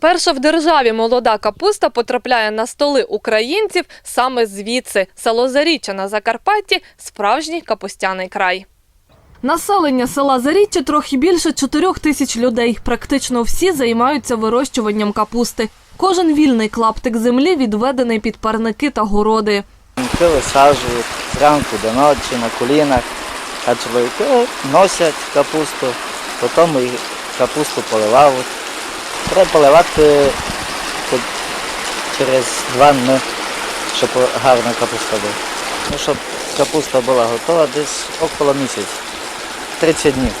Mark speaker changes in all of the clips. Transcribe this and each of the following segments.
Speaker 1: Перша в державі молода капуста потрапляє на столи українців саме звідси. Село Заріччя на Закарпатті справжній капустяний край. Населення села Заріччя трохи більше чотирьох тисяч людей. Практично всі займаються вирощуванням капусти. Кожен вільний клаптик землі відведений під парники та городи.
Speaker 2: Жінки висаджують зранку до ночі на колінах, а чоловіки носять капусту, потім капусту поливають. Треба поливати через два дні, щоб гарна капуста була. Ну, щоб капуста була готова десь около місяця, 30 днів.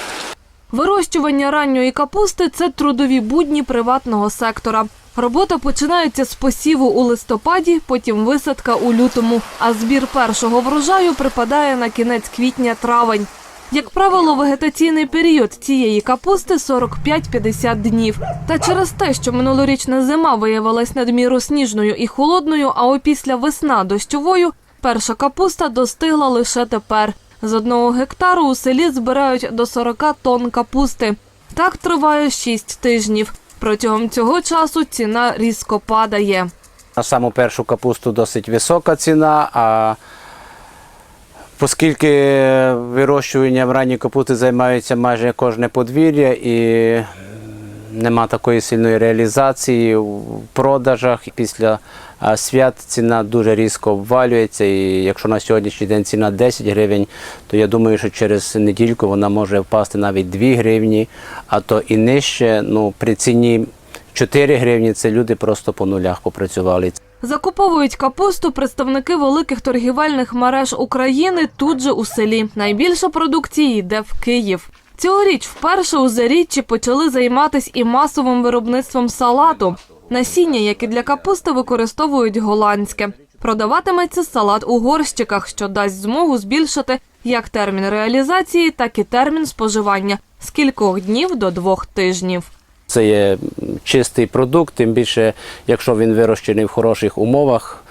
Speaker 1: Вирощування ранньої капусти це трудові будні приватного сектора. Робота починається з посіву у листопаді, потім висадка у лютому, а збір першого врожаю припадає на кінець квітня-травень. Як правило, вегетаційний період цієї капусти 45-50 днів. Та через те, що минулорічна зима виявилась надміру сніжною і холодною, а опісля весна дощовою, перша капуста достигла лише тепер. З одного гектару у селі збирають до 40 тонн капусти. Так триває 6 тижнів. Протягом цього часу ціна різко падає.
Speaker 3: На саму першу капусту досить висока ціна, а оскільки вирощуванням ранньої капусти займається майже кожне подвір'я і нема такої сильної реалізації в продажах. Після свят ціна дуже різко обвалюється. І якщо на сьогоднішній день ціна 10 гривень, то я думаю, що через недільку вона може впасти навіть 2 гривні, а то і нижче. Ну, при ціні 4 гривні це люди просто по нулях попрацювали.
Speaker 1: Закуповують капусту представники великих торгівельних мереж України тут же у селі. Найбільше продукції йде в Київ. Цьогоріч вперше у Заріччі почали займатися і масовим виробництвом салату. Насіння, як і для капусти, використовують голландське. Продаватиметься салат у горщиках, що дасть змогу збільшити як термін реалізації, так і термін споживання з кількох днів до двох тижнів.
Speaker 3: Це є чистий продукт, тим більше, якщо він вирощений в хороших умовах,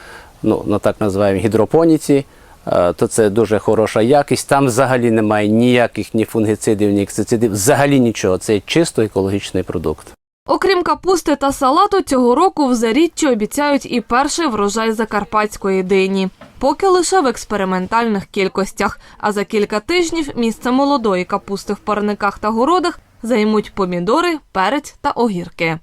Speaker 3: ну на так називаємо гідропоніці, е, то це дуже хороша якість. Там взагалі немає ніяких ні фунгіцидів, ні ексицидів, взагалі нічого. Це чисто екологічний продукт.
Speaker 1: Окрім капусти та салату, цього року в Заріччі обіцяють і перший врожай закарпатської дині. Поки лише в експериментальних кількостях. А за кілька тижнів місце молодої капусти в парниках та городах займуть помідори, перець та огірки.